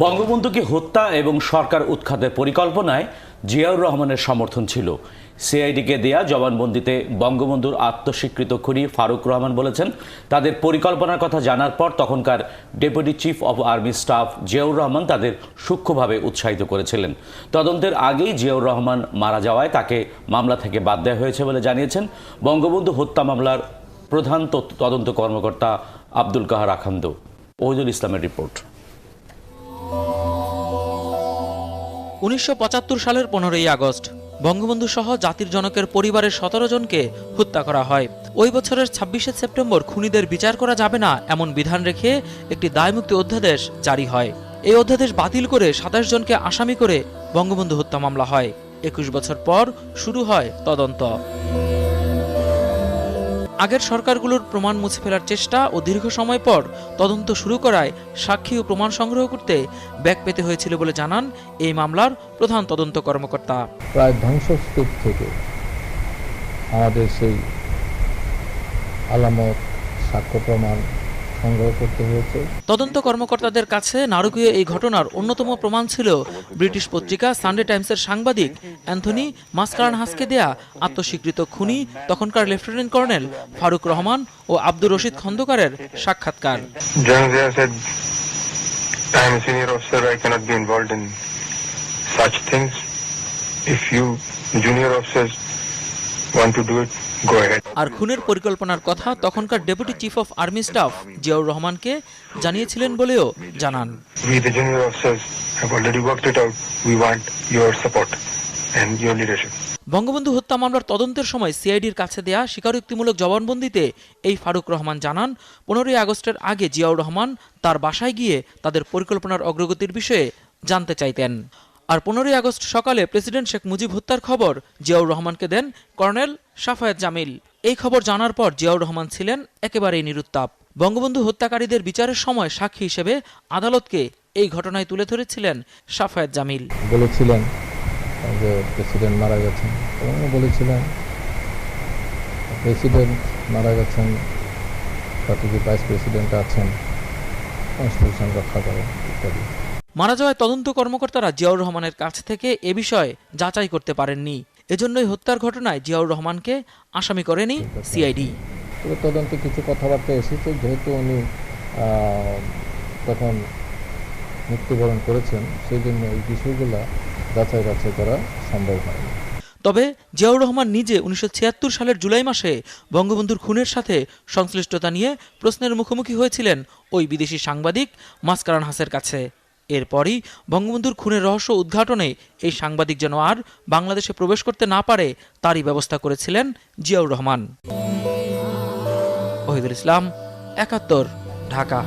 বঙ্গবন্ধুকে হত্যা এবং সরকার উৎখাতের পরিকল্পনায় জিয়াউর রহমানের সমর্থন ছিল। সিআইডিকে দেয়া জবানবন্দিতে বঙ্গবন্ধুর আত্মস্বীকৃত খুনি ফারুক রহমান বলেছেন, তাদের পরিকল্পনার কথা জানার পর তখনকার deputy chief of army staff Ziaur Rahman তাদের সূক্ষ্মভাবে উৎসাহিত করেছিলেন। তদন্তের আগেই জিয়াউর রহমান মারা যাওয়ায় তাকে মামলা থেকে বাদ দেওয়া হয়েছে বলে জানিয়েছেন বঙ্গবন্ধু হত্যা মামলার প্রধান তদন্ত কর্মকর্তা আব্দুল কাহার আখান্দ। ওহিদুল ইসলামের রিপোর্ট। উনিশশো পঁচাত্তর সালের পনেরোই আগস্ট, বঙ্গবন্ধু সহ জাতির জনকের পরিবারের সতেরো জনকে হত্যা করা হয়। ওই বছরের ছাব্বিশে সেপ্টেম্বর খুনিদের বিচার করা যাবে না এমন বিধান রেখে একটি দায়মুক্তি অধ্যাদেশ জারি হয়। এই অধ্যাদেশ বাতিল করে সাতাশ জনকে আসামি করে বঙ্গবন্ধু হত্যা মামলা হয়। একুশ বছর পর শুরু হয় তদন্ত। আগের সরকারগুলোর প্রমাণ মুছে ফেলার চেষ্টা ও দীর্ঘ সময় পর তদন্ত শুরু করায় সাক্ষী ও প্রমাণ সংগ্রহ করতে ব্যাক পেতে হয়েছিল বলে জানান এই মামলার প্রধান তদন্ত কর্মকর্তা। প্রায় ধ্বংসস্তূপ থেকে আমাদের সেই আলামত, সাক্ষ্য প্রমাণ সংগ্রহ করতে হয়েছে। তদন্ত কর্মকর্তাদের কাছে নারকীয় এই ঘটনার অন্যতম প্রমাণ ছিল ব্রিটিশ পত্রিকা সানডে টাইমসের সাংবাদিক অ্যান্থনি মাসকারান হাসকে দেয়া আত্মস্বীকৃত খুনি তখনকার লেফটেন্যান্ট কর্নেল ফারুক রহমান ও আব্দুর রশিদ খন্দকারের সাক্ষাৎকার। I am a senior officer, I cannot be involved in such things. If you junior officers আর খুনের পরিকল্পনার কথা তখনকার deputy chief of army staff Ziaur রহমানকে জানিয়েছিলেন বলেও জানান. বঙ্গবন্ধু হত্যা মামলার তদন্তের সময় সিআইডির কাছে দেয়া স্বীকারোক্তিমূলক জবানবন্দিতে এই ফারুক রহমান জানান পনেরোই আগস্টের আগে জিয়াউর রহমান তার বাসায় গিয়ে তাদের পরিকল্পনার অগ্রগতির বিষয়ে জানতে চাইতেন। আর পনেরোই আগস্ট সকালে প্রেসিডেন্ট শেখ মুজিব হত্যার খবর জিয়াউর রহমানকে দেন কর্নেল সাফায়েত জামিল। এই খবর জানার পর জিয়াউর রহমান ছিলেন একেবারেই নিরুত্তাপ। বঙ্গবন্ধু হত্যাকারীদের বিচারের সময় সাক্ষী হিসেবে আদালতকে এই ঘটনায় তুলে ধরেছিলেন সাফায়েত জামিল। বলেছিলেন যে প্রেসিডেন্ট মারা গেছেন বলেছিলেন প্রেসিডেন্ট মারা গেছেন, তাতে যে ভাইস প্রেসিডেন্ট আছেন, কনস্টিটিউশন রক্ষা করেন ইত্যাদি। মারা যাওয়ায় তদন্ত কর্মকর্তারা জিয়াউর রহমানের কাছ থেকে এ বিষয়ে যাচাই করতে পারেননি। এজন্যই হত্যার ঘটনায় জিয়াউর রহমানকে আসামি করেনি সিআইডি। তদন্তে কিছু কথাবার্তা এসেছে যেহেতু উনি তখন মৃত্যুবরণ করেছেন সেই জন্য এই বিষয়গুলো যাচাই বাছাই করা সম্ভব হয়নি। তবে জিয়াউর রহমান নিজে উনিশশো ছিয়াত্তর সালের জুলাই মাসে বঙ্গবন্ধুর খুনের সাথে সংশ্লিষ্টতা নিয়ে প্রশ্নের মুখোমুখি হয়েছিলেন ওই বিদেশি সাংবাদিক মাসকারান হাসের কাছে। এরপরই বঙ্গবন্ধুর খুনের রহস্য উদ্ঘাটনে এই সাংবাদিক যেন আর বাংলাদেশে প্রবেশ করতে না পারে, তারই ব্যবস্থা করেছিলেন জিয়াউর রহমান। ওহিদুল ইসলাম, একাত্তর, ঢাকা।